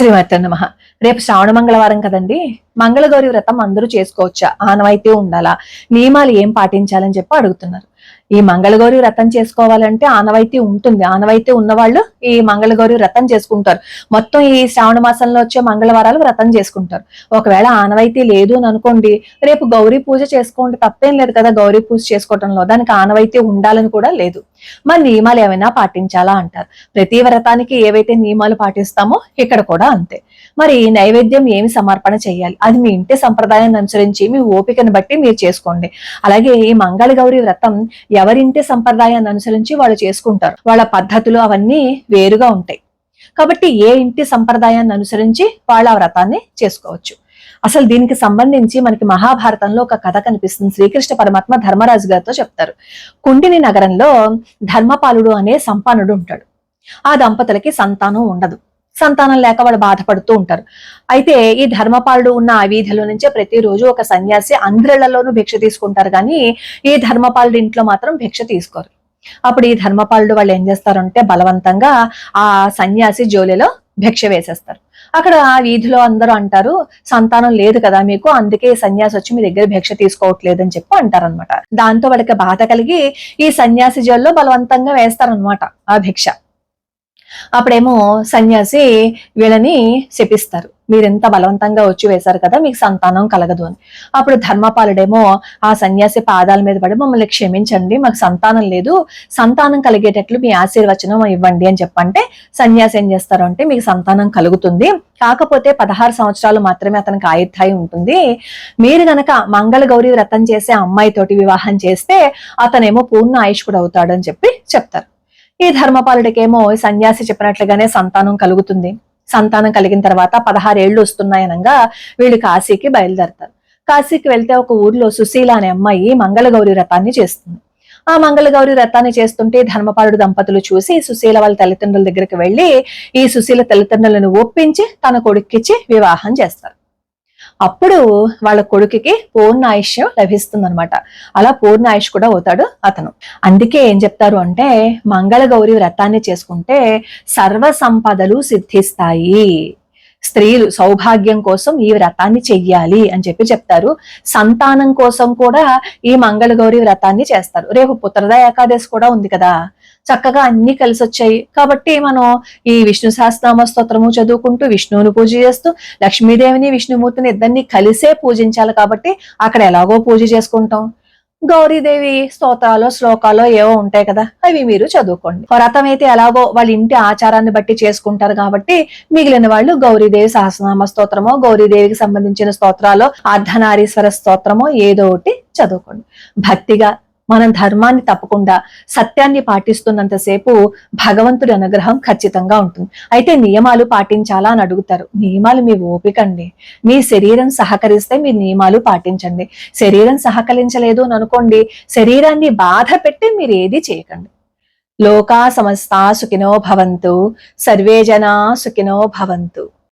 శ్రీమతి నమ. రేపు శ్రావణ మంగళవారం కదండి? మంగళగౌరి వ్రతం అందరూ చేసుకోవచ్చా? ఆనవాయితీ ఉండాలా? నియమాలు ఏం పాటించాలని చెప్పి అడుగుతున్నారు. ఈ మంగళగౌరి వ్రతం చేసుకోవాలంటే ఆనవాయితీ ఉంటుంది. ఆనవాయితీ ఉన్నవాళ్ళు ఈ మంగళగౌరి వ్రతం చేసుకుంటారు. మొత్తం ఈ శ్రావణ మాసంలో వచ్చే మంగళవారాలు వ్రతం చేసుకుంటారు. ఒకవేళ ఆనవాయితీ లేదు అని అనుకోండి రేపు గౌరీ పూజ చేసుకోండి తప్పేం లేదు కదా గౌరీ పూజ చేసుకోవడంలో. దానికి ఆనవాయితీ ఉండాలని కూడా లేదు. మరి నియమాలు ఏమైనా పాటించాలా అంటారు. ప్రతి వ్రతానికి ఏవైతే నియమాలు పాటిస్తామో ఇక్కడ కూడా అంతే. మరి నైవేద్యం ఏమి సమర్పణ చేయాలి? అది మీ ఇంటి సంప్రదాయాన్ని అనుసరించి మీ ఓపికను బట్టి మీరు చేసుకోండి. అలాగే ఈ మంగళ గౌరి వ్రతం ఎవరింటి సంప్రదాయాన్ని అనుసరించి వాళ్ళు చేసుకుంటారు. వాళ్ళ పద్ధతులు అవన్నీ వేరుగా ఉంటాయి. కాబట్టి ఏ ఇంటి సంప్రదాయాన్ని అనుసరించి వాళ్ళ వ్రతాన్ని చేసుకోవచ్చు. అసలు దీనికి సంబంధించి మనకి మహాభారతంలో ఒక కథ కనిపిస్తుంది. శ్రీకృష్ణ పరమాత్మ ధర్మరాజు గారితో చెప్తారు. కుండిని నగరంలో ధర్మపాలుడు అనే సంపానుడు ఉంటాడు. ఆ దంపతులకి సంతానం ఉండదు. సంతానం లేక వాళ్ళు బాధపడుతూ ఉంటారు. అయితే ఈ ధర్మపాలుడు ఉన్న ఆ వీధిలో నుంచే ప్రతిరోజు ఒక సన్యాసి అందరిళ్ళలోనూ భిక్ష తీసుకుంటారు. కానీ ఈ ధర్మపాలుడు ఇంట్లో మాత్రం భిక్ష తీసుకోరు. అప్పుడు ఈ ధర్మపాలుడు వాళ్ళు ఏం చేస్తారంటే బలవంతంగా ఆ సన్యాసి జోలిలో భిక్ష వేసేస్తారు. అక్కడ ఆ వీధిలో అందరూ అంటారు సంతానం లేదు కదా మీకు అందుకే సన్యాసి వచ్చి మీ దగ్గర భిక్ష తీసుకోవట్లేదు అని చెప్పి అంటారనమాట దాంతో వాళ్ళకి బాధ కలిగి ఈ సన్యాసి జోల్లో బలవంతంగా వేస్తారనమాట ఆ భిక్ష. అప్పుడేమో సన్యాసి వీళ్ళని శపిస్తారు. మీరెంత బలవంతంగా వచ్చి వేశారు కదా మీకు సంతానం కలగదు అని. అప్పుడు ధర్మపాలుడేమో ఆ సన్యాసి పాదాల మీద పడి మమ్మల్ని క్షమించండి మాకు సంతానం లేదు సంతానం కలిగేటట్లు మీ ఆశీర్వచనం ఇవ్వండి అని చెప్పంటే సన్యాసి ఏం చేస్తారు అంటే మీకు సంతానం కలుగుతుంది. కాకపోతే పదహారు సంవత్సరాలు మాత్రమే అతనికి ఆయుర్దాయం ఉంటుంది. మీరు గనక మంగళ గౌరీ వ్రతం చేసే అమ్మాయితోటి వివాహం చేస్తే అతనేమో పూర్ణ ఆయుష్కుడు అవుతాడు అని చెప్పి చెప్తారు. ఈ ధర్మపాలుడికేమో సన్యాసి చెప్పినట్లుగానే సంతానం కలుగుతుంది. సంతానం కలిగిన తర్వాత పదహారేళ్ళు వస్తున్నాయనగా వీళ్ళు కాశీకి బయలుదేరతారు. కాశీకి వెళ్తే ఒక ఊర్లో సుశీల అనే అమ్మాయి మంగళగౌరి వ్రతాన్ని చేస్తుంది. ఆ మంగళగౌరి వ్రతాన్ని చేస్తుంటే ధర్మపాలుడు దంపతులు చూసి సుశీల వాళ్ళ తల్లిదండ్రుల దగ్గరికి వెళ్ళి ఈ సుశీల తల్లిదండ్రులను ఒప్పించి తన కొడుక్కిచ్చి వివాహం చేస్తారు. అప్పుడు వాళ్ళ కొడుకుకి పూర్ణ ఆయుష్యం లభిస్తుంది అనమాట అలా పూర్ణ ఆయుష్ కూడా అవుతాడు అతను. అందుకే ఏం చెప్తారు అంటే మంగళగౌరి వ్రతాన్ని చేసుకుంటే సర్వ సంపదలు సిద్ధిస్తాయి. స్త్రీలు సౌభాగ్యం కోసం ఈ వ్రతాన్ని చెయ్యాలి అని చెప్పి చెప్తారు. సంతానం కోసం కూడా ఈ మంగళగౌరి వ్రతాన్ని చేస్తారు. రేపు పుత్రద ఏకాదశి కూడా ఉంది కదా. చక్కగా అన్ని కలిసి వచ్చాయి కాబట్టి మనం ఈ విష్ణు సహస్రనామ స్తోత్రము చదువుకుంటూ విష్ణువుని పూజ చేస్తూ లక్ష్మీదేవిని విష్ణుమూర్తిని ఇద్దరిని కలిసే పూజించాలి కాబట్టి అక్కడ ఎలాగో పూజ చేసుకుంటాం. గౌరీదేవి స్తోత్రాలు శ్లోకాలు ఏవో ఉంటాయి కదా అవి మీరు చదువుకోండి. వ్రతం అయితే ఎలాగో వాళ్ళ ఇంటి ఆచారాన్ని బట్టి చేసుకుంటారు కాబట్టి మిగిలిన వాళ్ళు గౌరీదేవి సహస్రనామ స్తోత్రమో గౌరీదేవికి సంబంధించిన స్తోత్రాలు అర్ధనారీశ్వర స్తోత్రమో ఏదో ఒకటి చదువుకోండి. భక్తిగా మనం ధర్మాన్ని తప్పకుండా సత్యాన్ని పాటిస్తున్నంతసేపు భగవంతుడి అనుగ్రహం ఖచ్చితంగా ఉంటుంది. అయితే నియమాలు పాటించాలా అని అడుగుతారు. నియమాలు మీ ఓపికండి. మీ శరీరం సహకరిస్తే మీ నియమాలు పాటించండి. శరీరం సహకరించలేదు అని అనుకోండి శరీరాన్ని బాధ పెట్టి మీరు ఏది చేయకండి. లోకా సమస్త సుఖినో భవంతు సర్వే జనా సుఖినో భవంతు.